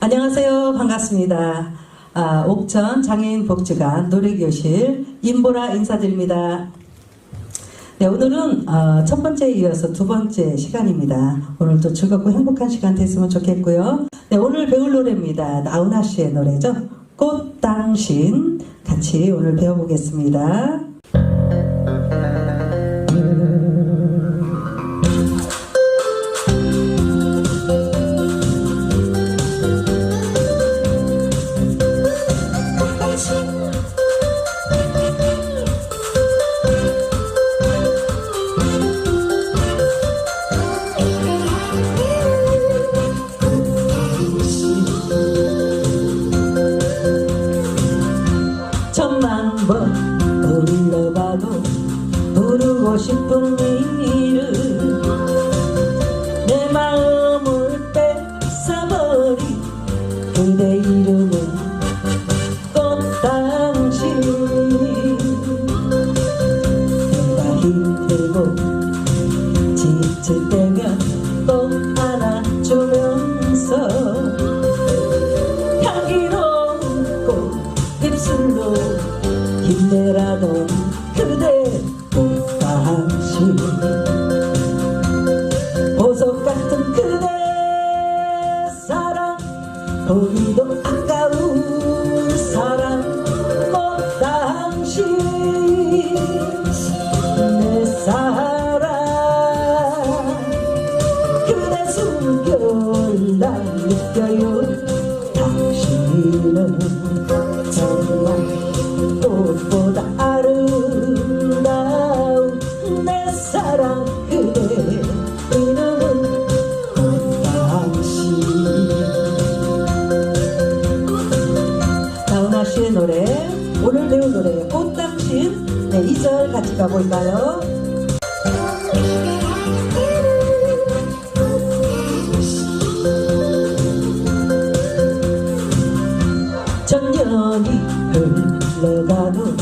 안녕하세요. 반갑습니다. 아, 옥천 장애인 복지관 노래교실 임보라 인사드립니다. 네, 오늘은 어, 첫 번째에 이어서 두 번째 시간입니다. 오늘도 즐겁고 행복한 시간 됐으면 좋겠고요. 네, 오늘 배울 노래입니다. 나훈아 씨의 노래죠. 꽃당신 같이 오늘 배워보겠습니다. 부 천년이 흘러가도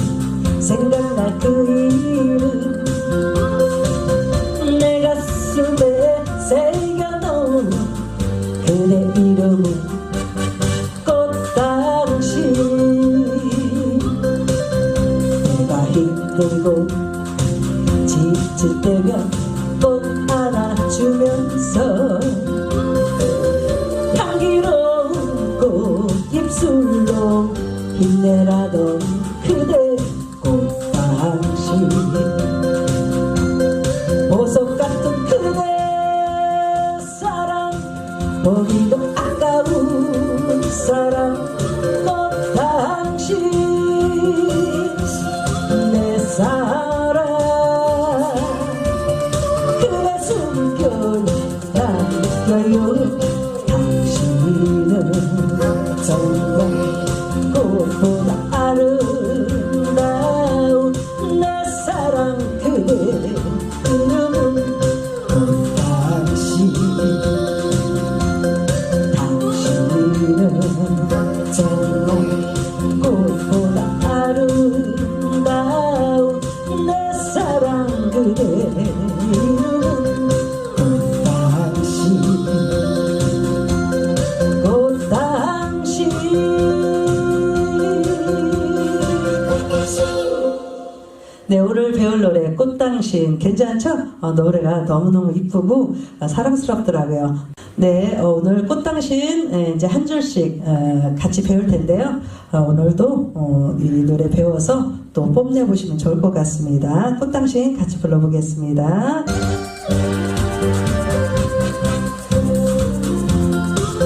생각날 그 이름 내 가슴에 새겨놓은 그대 이름은 꽃당신. 내가 힘들고 지칠 때면 꼭 안아주면서 향기로운 꽃 입술로 힘내라던 그대 꽃당신 보석 같은 그대 사랑 보기도 아까운 사랑 꽃 당신 내 사랑 꽃당신 괜찮죠? 어, 노래가 너무너무 이쁘고 어, 사랑스럽더라고요. 네, 어, 오늘 꽃당신 에, 이제 한 줄씩 어, 같이 배울 텐데요. 어, 오늘도 어, 이 노래 배워서 또 뽐내 보시면 좋을 것 같습니다. 꽃당신 같이 불러보겠습니다.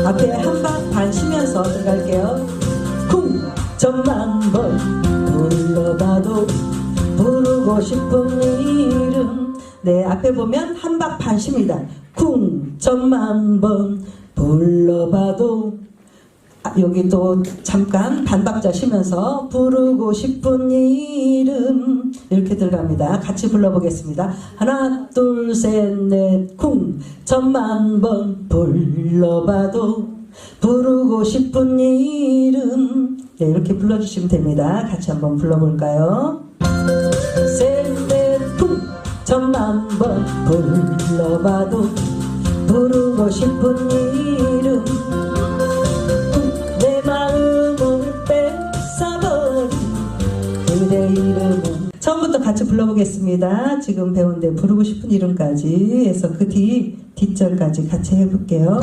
앞에 한 방 반 쉬면서 들어갈게요. 쿵! 천만 번 불러봐도 부르고 싶은 이름 네 앞에 보면 한박반 쉽니다. 쿵! 천만 번 불러봐도 아, 여기 또 잠깐 반박자 쉬면서 부르고 싶은 이름 이렇게 들어갑니다. 같이 불러보겠습니다. 하나 둘 셋 넷 쿵 천만 번 불러봐도 부르고 싶은 이름 네, 이렇게 불러주시면 됩니다. 같이 한번 불러볼까요? 천만번 불러봐도 부르고 싶은 이름. 내 마음을 뺏어버린 그대 이름은. 처음부터 같이 불러보겠습니다. 지금 배운데 부르고 싶은 이름까지 해서 그 뒤 뒷절까지 같이 해볼게요.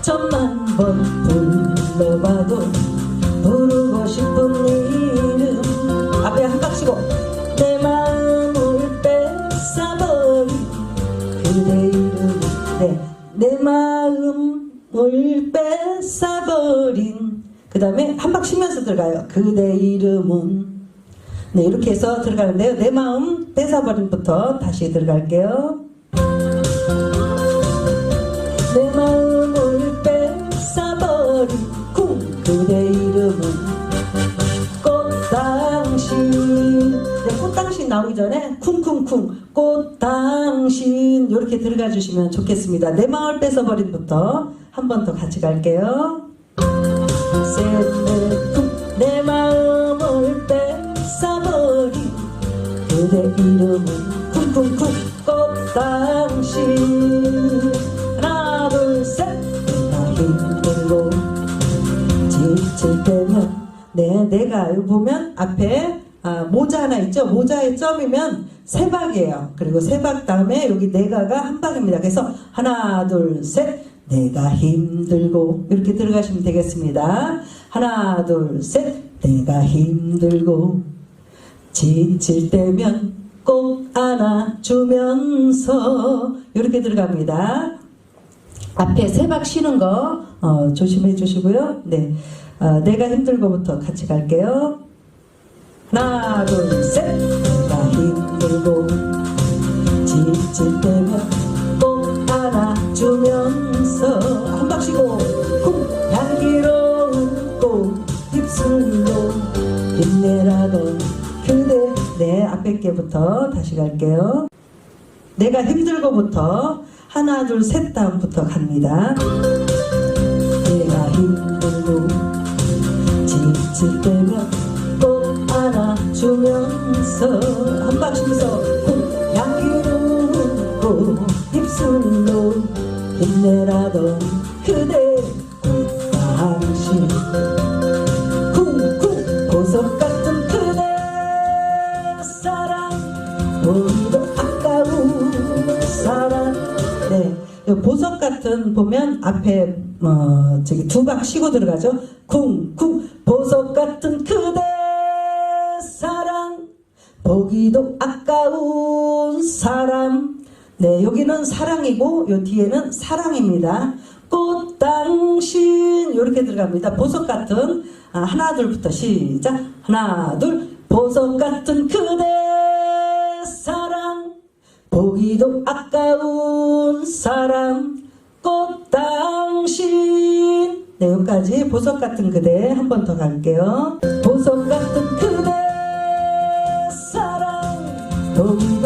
천만번 불러 다음에 한 박 쉬면서 들어가요. 그대 이름은. 네 이렇게 해서 들어가는데요. 내 마음 뺏어버린부터 다시 들어갈게요. 내 마음을 뺏어버린 쿵 그대 이름은 꽃당신 네, 꽃당신 나오기 전에 쿵쿵쿵 꽃당신. 이렇게 들어가 주시면 좋겠습니다. 내 마음을 뺏어버린부터 한 번 더 같이 갈게요 셋넷쿵내 마음을 뺏어버린 그대 이름은 쿵쿵쿵 꽃당신. 하나 둘셋. 나 힘들고 지칠 때면 네 내가 여기 보면 앞에 아, 모자 하나 있죠? 모자의 점이면 세 박이에요. 그리고 세박 다음에 여기 내가가 한 박입니다. 그래서 하나 둘 셋 내가 힘들고 이렇게 들어가시면 되겠습니다 하나 둘 셋 내가 힘들고 지칠 때면 꼭 안아주면서 이렇게 들어갑니다. 앞에 세 박 쉬는 거 어, 조심해 주시고요. 네, 어, 내가 힘들고부터 같이 갈게요. 하나, 둘, 셋. 내가 힘들고 지칠 때면 꼭 안아주면서 한박 쉬고 쿵 향기로운 꽃 입술로 힘내라던 그대 네 앞에 게부터 다시 갈게요. 내가 힘들고부터 하나 둘 셋 다음부터 갑니다. 내가 힘들고 지칠 때면 꼭 안아주면서 한 박씩서 향기로운 꽃 입술로 힘내라던 그대 꽃당신 쿵쿵 보석 같은 그대 사랑. 보이도 아까운 사랑. 네이 보석 같은 보면 앞에 어 저기 두 박 쉬고 들어가죠. 쿵쿵 보석 같은 그대 사랑. 보기도 아까운 사람 네 여기는 사랑이고 요 뒤에는 사랑입니다. 꽃 당신 이렇게 들어갑니다. 보석 같은 아, 하나 둘부터 시작. 하나 둘. 보석 같은 그대 사랑. 보기도 아까운 사람 꽃 당신. 네 여기까지 보석 같은 그대 한 번 더 갈게요. 보석 같은 그대 사랑. 보기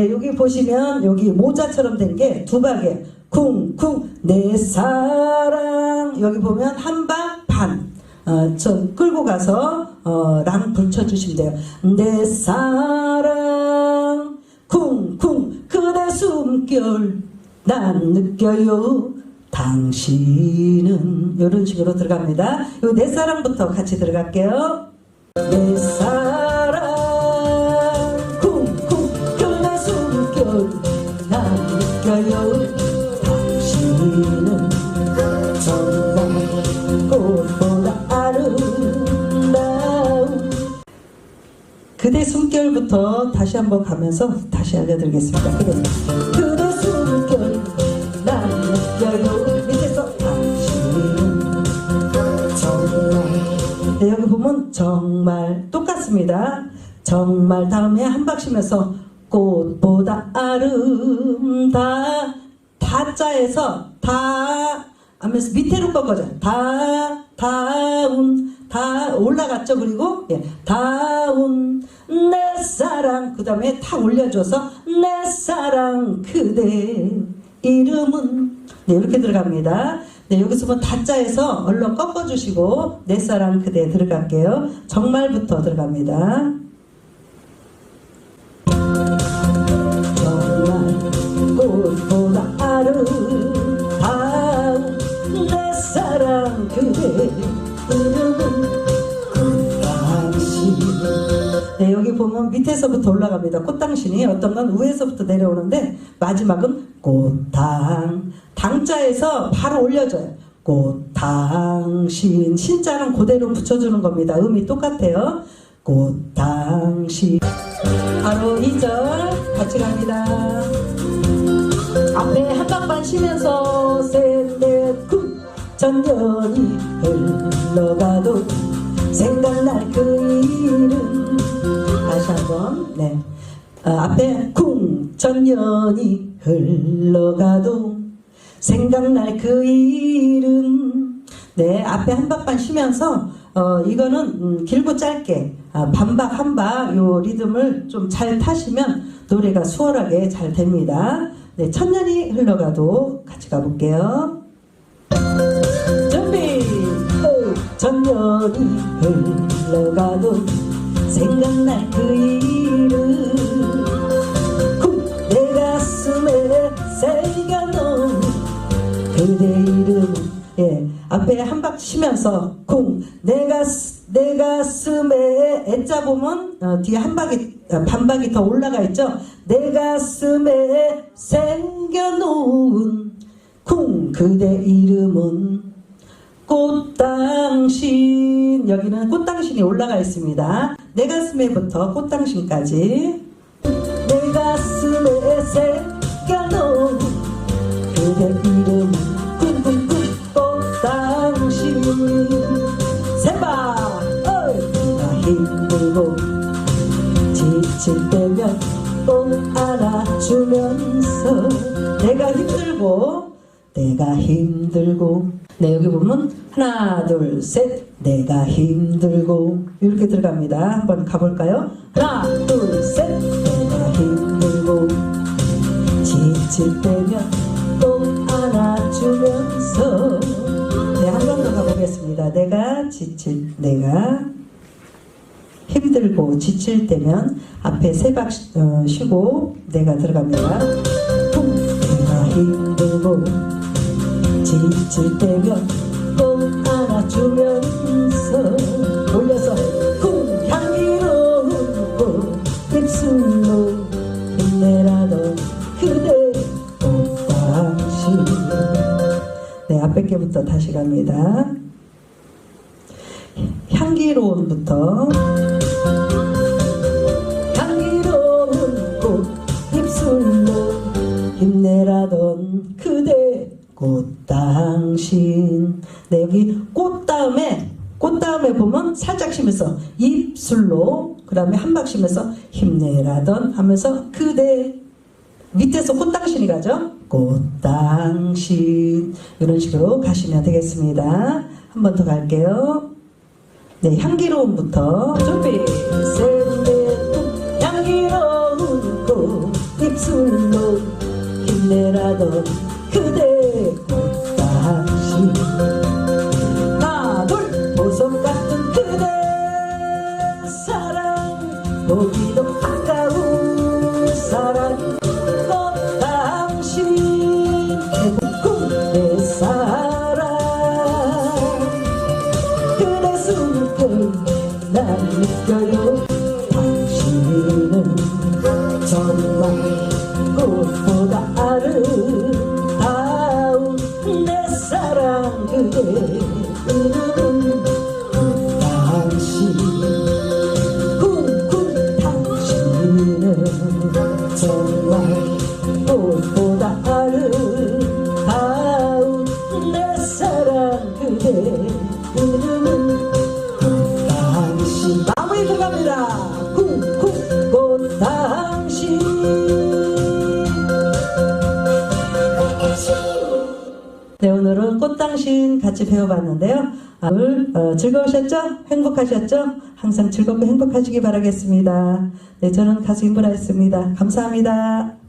네, 여기 보시면 여기 모자처럼 된 게 두 박에 쿵쿵 내 사랑 여기 보면 한박 반. 어, 좀 끌고 가서 어, 랑 붙여주시면 돼요. 내 사랑 쿵쿵 그대 숨결 난 느껴요 당신은 이런 식으로 들어갑니다. 요 내 사랑부터 같이 들어갈게요. 내 사랑 느껴요 당신은 정말 꽃보다 아름다운 그대 숨결부터 다시 한번 가면서 다시 알려드리겠습니다. 그대, 그대 숨결 난 느껴요 밑에서 당신은 정말 네, 여기 보면 정말 똑같습니다. 정말 다음에 한박 쉬면서 꽃보다 아름다 다자에서 다 하면서 밑에로 꺾어져 다 다운 다 올라갔죠 그리고 예, 다운 내 사랑 그 다음에 다 올려줘서 내 사랑 그대 이름은 네 이렇게 들어갑니다. 네 여기서 뭐 다자에서 얼른 꺾어주시고 내 사랑 그대 들어갈게요. 정말부터 들어갑니다. 꽃보다 아름다운 내 사랑 그대 이름은 꽃당신 네, 여기 보면 밑에서부터 올라갑니다. 꽃당신이 어떤 건 위에서부터 내려오는데 마지막은 꽃당 당자에서 바로 올려줘요. 꽃당신 신자는 그대로 붙여주는 겁니다. 음이 똑같아요. 꽃당신 바로 2절 같이 갑니다. 앞에 한 방만 쉬면서 셋넷쿵 전년이 흘러가도 생각날 그 이름 다시 한번 네 어, 앞에 쿵 전년이 흘러가도 생각날 그 이름 네 앞에 한 박만 쉬면서 어 이거는 음, 길고 짧게 아, 반박 한박 요 리듬을 좀 잘 타시면 노래가 수월하게 잘 됩니다. 네 천년이 흘러가도 같이 가볼게요. 준비 호! 전년이 흘러가도 생각날 그 이름 쿵! 내 가슴에 새겨놓은 그대 이름 예 앞에 한박 쉬면서 쿵 내 가스 내 가슴에 애자 보면 어, 뒤에 한 박이 어, 반 박이 더 올라가 있죠? 내 가슴에 새겨놓은 쿵 그대 이름은 꽃당신. 여기는 꽃당신이 올라가 있습니다. 내 가슴에부터 꽃당신까지. 내 가슴에 새겨놓은 그대 이름 힘들고 지칠 때면 꼭 안아주면서 내가 힘들고 내가 힘들고. 네 여기 보면 하나 둘 셋. 내가 힘들고. 이렇게 들어갑니다. 한번 가볼까요? 하나 둘 셋. 내가 힘들고. 지칠 때면 꼭 안아주면서. 네 한 번 더 가보겠습니다. 내가 지칠 내가 힘들고 지칠 때면 앞에 세박 어, 쉬고 내가 들어갑니다. 쿵 내가 힘들고 지칠 때면 꼭 안아주면서 올려서 쿵 향기로운 꽃 입술로 힘내라던 그대 꽃당신 네 앞에 게부터 다시 갑니다. 향기로운부터 내라던 그대 꽃당신. 네 여기 꽃 다음에 꽃 다음에 보면 살짝 쉬면서 입술로 그 다음에 한박 쉬면서 힘내라던 하면서 그대. 밑에서 꽃당신이 가죠? 꽃당신. 이런 식으로 가시면 되겠습니다. 한 번 더 갈게요. 네, 향기로움부터 준비 셋넷 향기로운 꽃 입술로 힘내라던 그대 꽃당신 같이 배워봤는데요 아, 오늘 어, 즐거우셨죠? 행복하셨죠? 항상 즐겁고 행복하시기 바라겠습니다 네 저는 가수 임보라였습니다 감사합니다